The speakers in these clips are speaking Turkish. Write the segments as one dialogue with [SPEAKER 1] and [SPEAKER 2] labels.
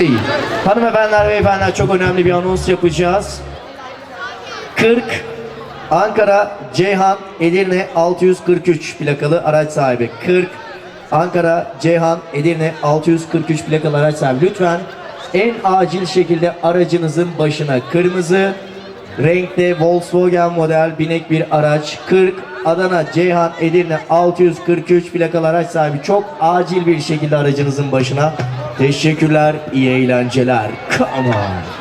[SPEAKER 1] Merci. Hanımefendiler beyefendiler çok önemli bir anons yapacağız. 40 Ankara Ceyhan Edirne 643 plakalı araç sahibi. 40 Ankara Ceyhan Edirne 643 plakalı araç sahibi. Lütfen en acil şekilde aracınızın başına kırmızı renkte Volkswagen model binek bir araç 40 Adana Ceyhan Edirne 643 plakalı araç sahibi çok acil bir şekilde aracınızın başına. Teşekkürler, iyi eğlenceler. Come on.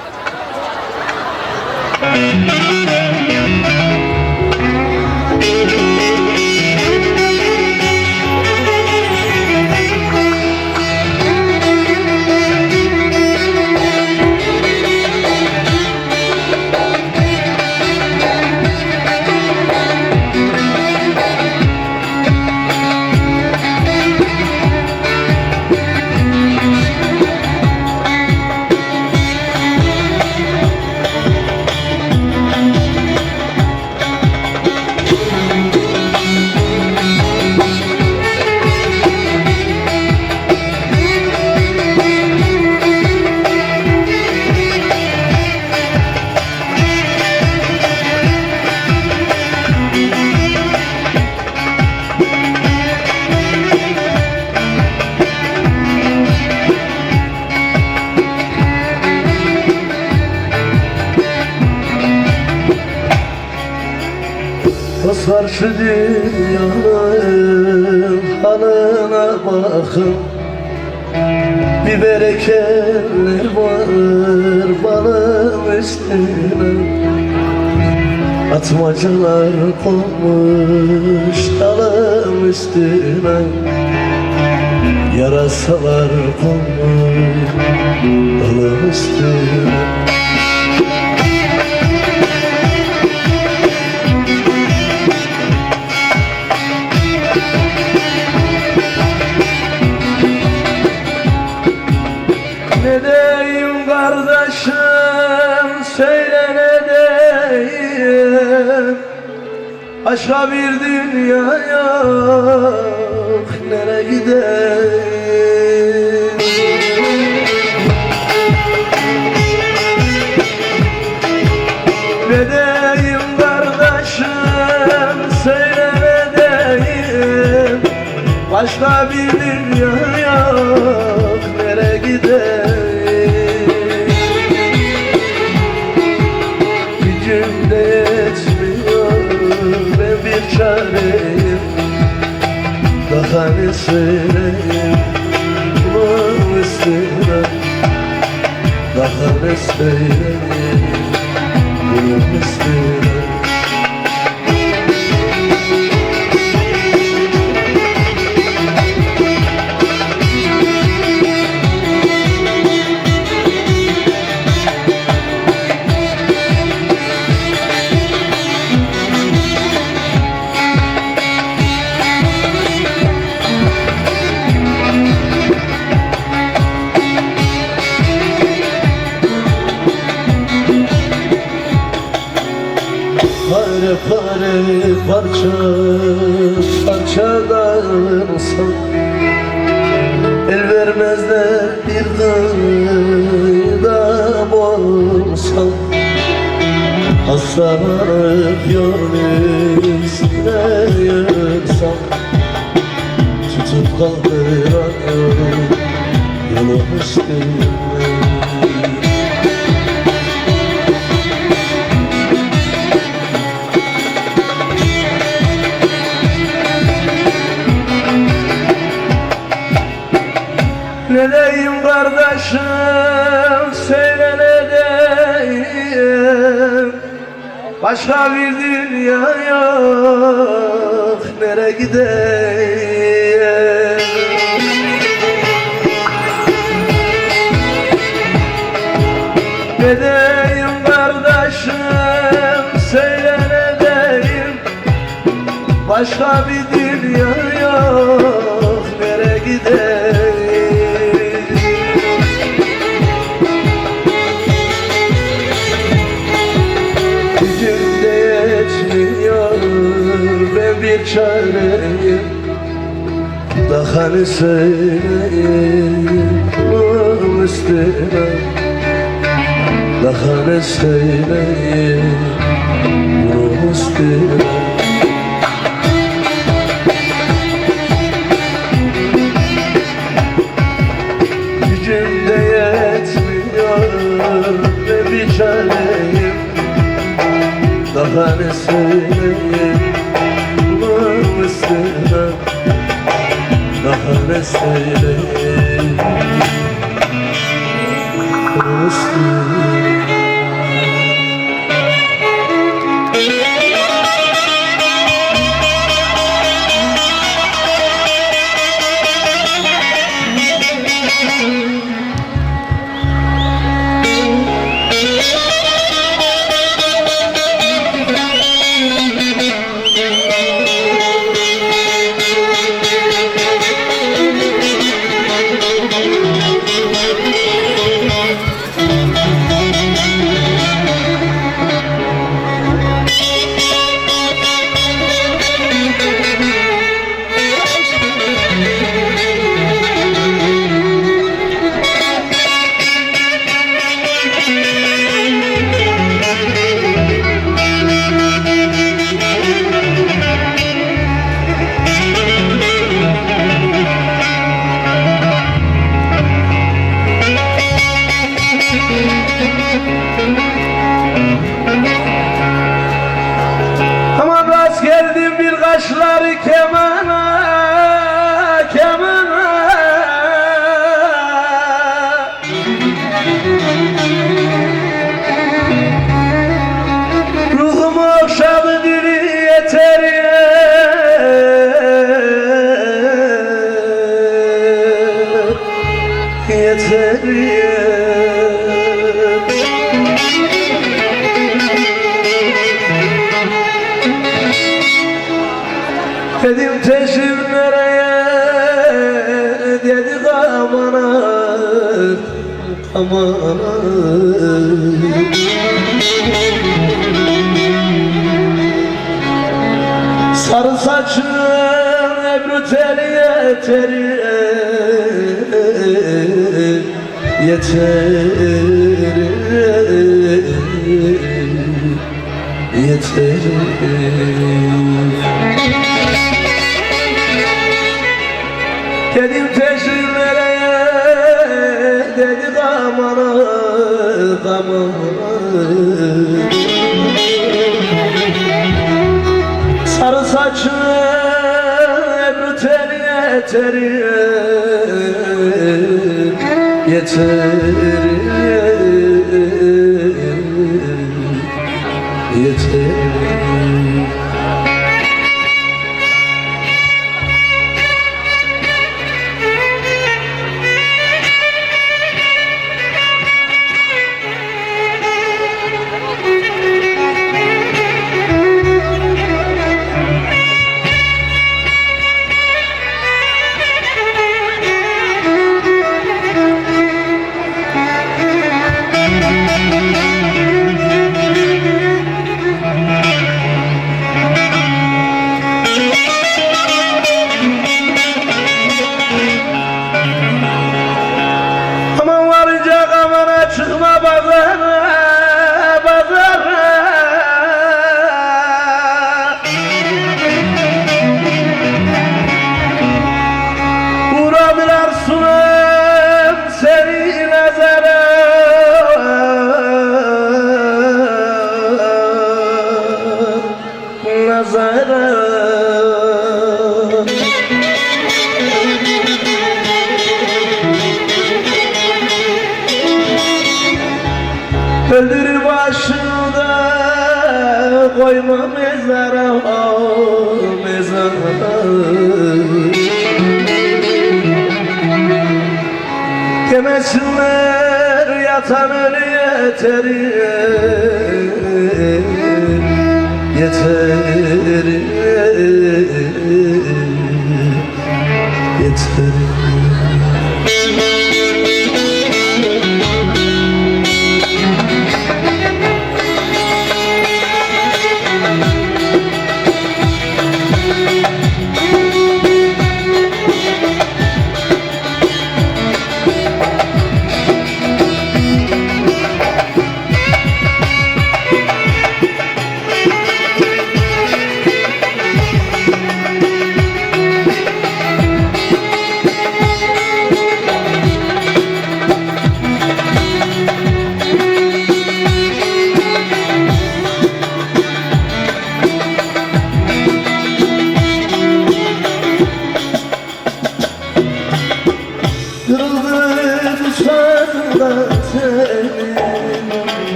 [SPEAKER 2] Şu dünyanın halına bakın. Bir berekeler var balım üstüne. Atmacalar konmuş dalım üstüne. Yarasalar konmuş dalım üstüne Başka bir dünya yok nereye gideyim Ne kardeşim söyle ne diyeyim? Başka bir dünya yok Söyleyeyim bunun üstüne Daha ne söyleyeyim parça parçalansan El vermezler bir gıda olsan Hastalanıp yol Diyeyim kardeşim söyle ne diyeyim Başka bir dünya yok nereye gideyim? Ne diyeyim kardeşim söyle ne diyeyim Başka bir dünya söyleyeyim bunun üstüne Daha ne söyleyeyim bunun üstüne Gücüm de yetmiyor ve bir çareyim? Daha ne Daha Yeter Dedim teşim nereye? Dedi amana aman Sarı saçın ebru teli yeter Yeter Yeter Dedim peşin nereye dedi kamana kamana Sarı saçı ebru teli yeter Yeter Aman koyma mezara oh, mezara. Demesinler yatan ölü yeter Yeter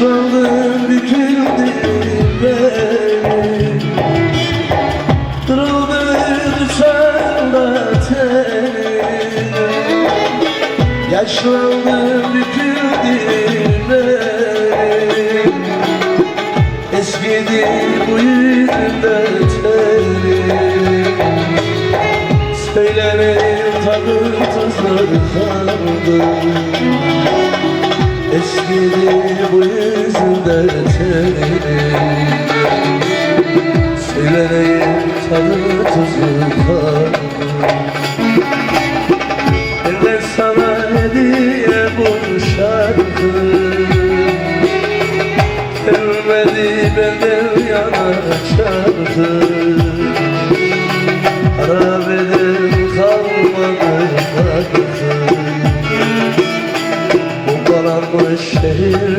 [SPEAKER 2] Yaşlandım büküldü benim Kırıldı dışarıda tenim Yaşlandım büküldü benim Eskidi bu yüzden tenim Söylemeyin tadı tuzları kaldı Eskidi bu yüzünden seni Söyleneyim tadı tuzu kaldı. Ben sana hediye bu şarkı. Ölmedi benden yana çarptı. Yeah.